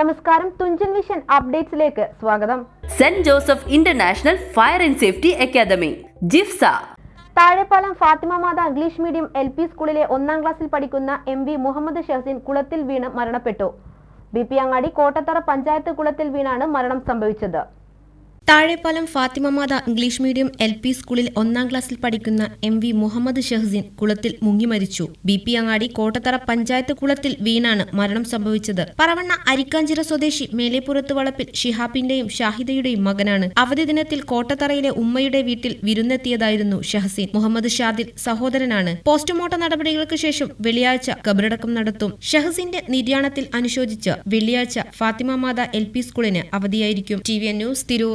നമസ്കാരം തുഞ്ചൻ വിഷൻ അപ്ഡേറ്റ്സിലേക്ക് സ്വാഗതം. Saint Joseph international fire and safety academy ജിഫ്സ. Thazhepalam Fathima Matha English medium L P സ്കൂളിലെ ഒന്നാം ക്ലാസ്സിൽ പഠിക്കുന്ന എം വി മുഹമ്മദ് ഷഹസീൻ കുളത്തിൽ വീണ് മരണപ്പെട്ടു. ബി പി അങ്ങാടി കോട്ടത്തറ പഞ്ചായത്ത് കുളത്തിൽ വീണാണ് മരണം സംഭവിച്ചത്. Thazhepalam Fathima Matha English medium L P സ്കൂളിൽ ഒന്നാം ക്ലാസ്സിൽ പഠിക്കുന്ന എം വി മുഹമ്മദ് ഷഹസീൻ കുളത്തിൽ മുങ്ങി മരിച്ചു. ബി പി അങ്ങാടി കോട്ടത്തറ പഞ്ചായത്ത് കുളത്തിൽ വീണാണ് മരണം സംഭവിച്ചത്. പറവണ്ണ അരിക്കാഞ്ചിറ സ്വദേശി മേലേപ്പുറത്ത് വളപ്പിൽ ഷിഹാബിന്റെയും ഷാഹിദയുടെയും മകനാണ്. അവധി ദിനത്തിൽ കോട്ടത്തറയിലെ ഉമ്മയുടെ വീട്ടിൽ വിരുന്നെത്തിയതായിരുന്നു ഷഹസീൻ. മുഹമ്മദ് ഷാദിൽ സഹോദരനാണ്. പോസ്റ്റ്മോർട്ടം നടപടികൾക്ക് ശേഷം വെള്ളിയാഴ്ച ഖബറടക്കം നടത്തും. ഷെഹസീന്റെ നിര്യാണത്തിൽ അനുശോചിച്ച് വെള്ളിയാഴ്ച ഫാത്തിമ മാത എൽ പി സ്കൂളിന് അവധിയായിരിക്കും. T V news Tirur.